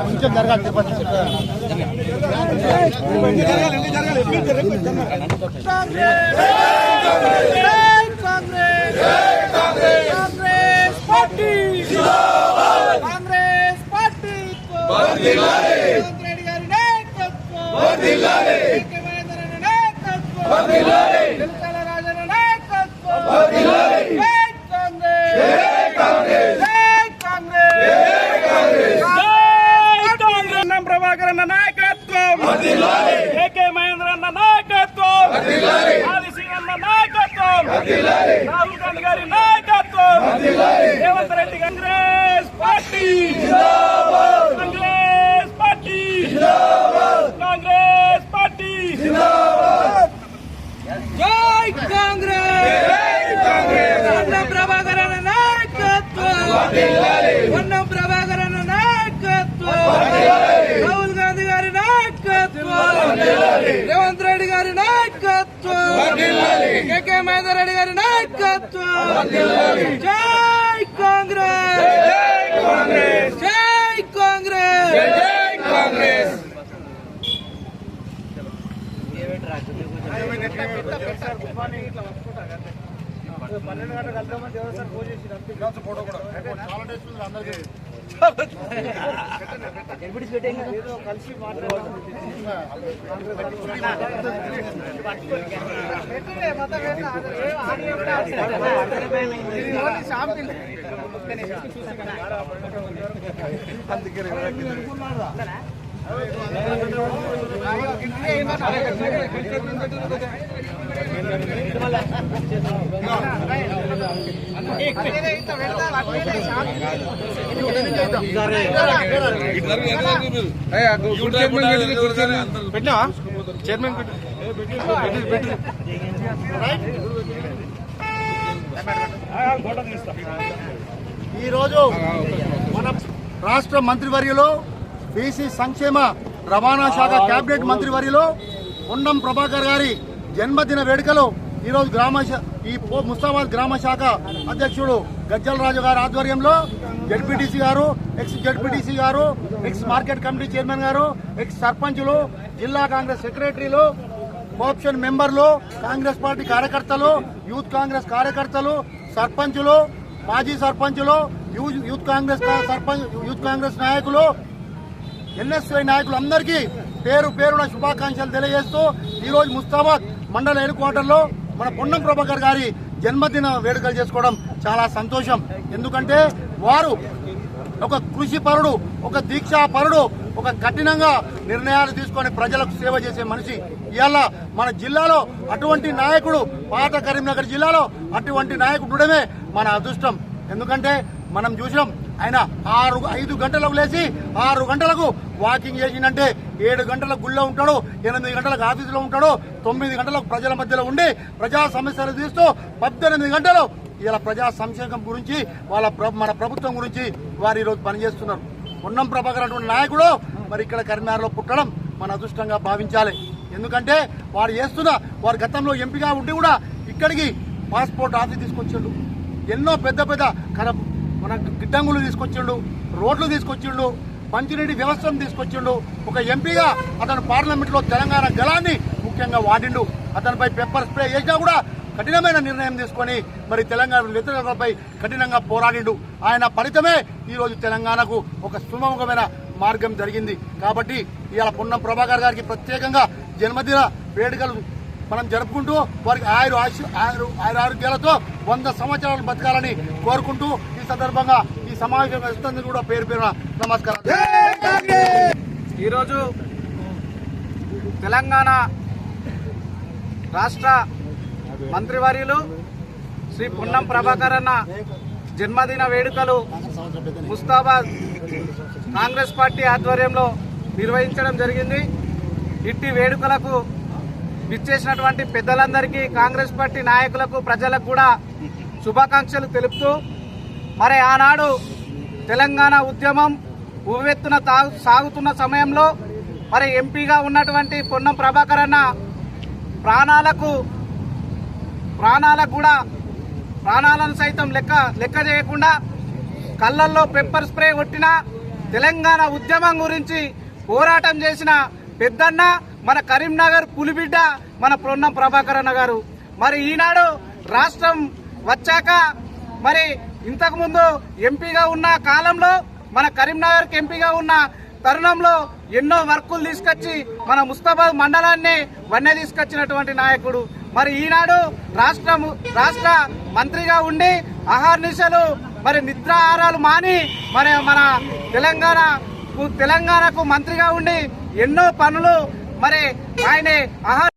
కొంచెం జరగాలి Tirupati Congress party Congress party Revanth Reddy గారి నాయకత్వం ఏకే మహేందర్ రెడ్డి నాయకత్వం నాయకత్వం జై కాంగ్రెస్ జై కాంగ్రెస్ అన్నం ప్రభాకర్ అన్న నాయకత్వం ఏకే మహేంద్ర అన్న నాయకత్వం ఆదిశీ అన్న నాయకత్వం రాహుల్ గాంధీ గారి నాయకత్వం Revanth Reddy Congress party Congress party Congress party జై కాంగ్రెస్ అన్నం ప్రభాకర్ అన్న నాయకత్వం అన్నం ప్రభాకర్ అన్న నాయకత్వం రాహుల్ గాంధీ గారి నాయకత్వం రేవంత్ రెడ్డి గారి నాయకత్వం కేకే మహేందర్ రెడ్డి గారి నాయకత్వం. జై కాంగ్రెస్. జై కాంగ్రెస్. అందుకే అందుకే ఈరోజు మన రాష్ట్ర మంత్రివర్యులు బీసీ సంక్షేమ రవాణా శాఖ కేబినెట్ మంత్రివర్యులు ఉండం ప్రభాకర్ గారి జన్మదిన వేడుకలు ఈరోజు గ్రామ ఈ పో- ముస్తాబాద్ గ్రామ శాఖ అధ్యక్షుడు గజ్జల రాజు గారి ఆధ్వర్యంలో జడ్పీటీసీ గారు ఎక్స్ జడ్పీటీసీ గారు ఎక్స్ మార్కెట్ కమిటీ చైర్మన్ గారు ఎక్స్ సర్పంచులు జిల్లా కాంగ్రెస్ సెక్రటరీలు కోఆప్షన్ మెంబర్లు కాంగ్రెస్ పార్టీ కార్యకర్తలు యూత్ కాంగ్రెస్ కార్యకర్తలు సర్పంచులు మాజీ సర్పంచులు youth Congress sarpanch youth Congress నాయకులు ఎన్ఎస్ఐ నాయకులు అందరికీ పేరు పేరున శుభాకాంక్షలు తెలియజేస్తూ ఈరోజు ముస్తాబాద్ మండల హెడ్ క్వార్టర్లో మన పొన్నం ప్రభాకర్ గారి జన్మదిన వేడుకలు చేసుకోవడం చాలా సంతోషం. ఎందుకంటే వారు ఒక కృషి పరుడు ఒక దీక్షా పరుడు ఒక కఠినంగా నిర్ణయాలు తీసుకొని ప్రజలకు సేవ చేసే మనిషి. ఇవాళ మన జిల్లాలో అటువంటి నాయకుడు పాత కరీంనగర్ జిల్లాలో అటువంటి నాయకుడు మన అదృష్టం. ఎందుకంటే మనం చూసినాం ఆయన ఆరు ఐదు గంటలకు లేచి ఆరు గంటలకు వాకింగ్ చేసిందంటే ఏడు గంటలకు గుళ్ళో ఉంటాడు ఎనిమిది గంటలకు ఆఫీసులో ఉంటాడు తొమ్మిది గంటలకు ప్రజల మధ్యలో ఉండి ప్రజా సమస్యలు తీస్తూ పద్దెనిమిది గంటలు ఇలా ప్రజా సంక్షేమం గురించి వాళ్ళ మన ప్రభుత్వం గురించి వారు ఈరోజు పనిచేస్తున్నారు. ఉన్నం ప్రభాకర్ అటువంటి నాయకుడు మరి ఇక్కడ కరీంనగర్లో పుట్టడం మన అదృష్టంగా భావించాలి. ఎందుకంటే వారు చేస్తున్న వారు గతంలో ఎంపీగా ఉండి కూడా ఇక్కడికి పాస్పోర్ట్ ఆఫీస్ తీసుకొచ్చాడు. ఎన్నో పెద్ద పెద్ద కర మన గిడ్డంగులు తీసుకొచ్చిండు రోడ్లు తీసుకొచ్చిండు మంచినీటి వ్యవస్థను తీసుకొచ్చిండు. ఒక ఎంపీగా అతను పార్లమెంట్లో తెలంగాణ గలాన్ని ముఖ్యంగా వాడిండు. అతనిపై పెప్పర్ స్ప్రే చేసినా కూడా కఠినమైన నిర్ణయం తీసుకొని మరి తెలంగాణ వ్యతిరేకతపై కఠినంగా పోరాడిండు. ఆయన ఫలితమే ఈరోజు తెలంగాణకు ఒక సుమముఖమైన మార్గం జరిగింది. కాబట్టి ఇవాళ పొన్నం ప్రభాకర్ గారికి ప్రత్యేకంగా జన్మదిన వేడుకలు మనం జరుపుకుంటూ వారికి ఆయురు ఆశ- ఆయురు ఆయుర ఆరోగ్యాలతో వంద సంవత్సరాలు బతకాలని కోరుకుంటూ ఈ సందర్భంగా ఈ సమావేశం ఇస్తుంది కూడా పేరు పేరున నమస్కారం. ఈరోజు తెలంగాణ రాష్ట్ర మంత్రివర్యులు శ్రీ పున్నం ప్రభాకర్ అన్న జన్మదిన వేడుకలు ముస్తాబాద్ కాంగ్రెస్ పార్టీ ఆధ్వర్యంలో నిర్వహించడం జరిగింది. ఇట్టి వేడుకలకు విచ్చేసినటువంటి పెద్దలందరికీ కాంగ్రెస్ పార్టీ నాయకులకు ప్రజలకు కూడా శుభాకాంక్షలు తెలుపుతూ మరి ఆనాడు తెలంగాణ ఉద్యమం ఉవ్వెత్తున సాగుతున్న సమయంలో మరి ఎంపీగా ఉన్నటువంటి పొన్నం ప్రభాకర్ అన్న ప్రాణాలకు ప్రాణాలకు కూడా ప్రాణాలను సైతం లెక్క లెక్క చేయకుండా కళ్ళల్లో పెప్పర్ స్ప్రే కొట్టిన తెలంగాణ ఉద్యమం గురించి పోరాటం చేసిన పెద్దన్న మన కరీంనగర్ పులిబిడ్డ మన పొన్నం ప్రభాకర్ అన్న గారు. మరి ఈనాడు రాష్ట్రం వచ్చాక మరి ఇంతకుముందు ఎంపీగా ఉన్న కాలంలో మన కరీంనగర్కి ఎంపీగా ఉన్న తరుణంలో ఎన్నో వర్కులు తీసుకొచ్చి మన ముస్తాబాద్ మండలాన్ని వన్నె తీసుకొచ్చినటువంటి నాయకుడు. మరి ఈనాడు రాష్ట్రం రాష్ట్ర మంత్రిగా ఉండి అహర్నిశలు మరి నిద్రాహారాలు మాని మరి మన తెలంగాణ తెలంగాణకు మంత్రిగా ఉండి ఎన్నో పనులు మరి ఆయన ఆహార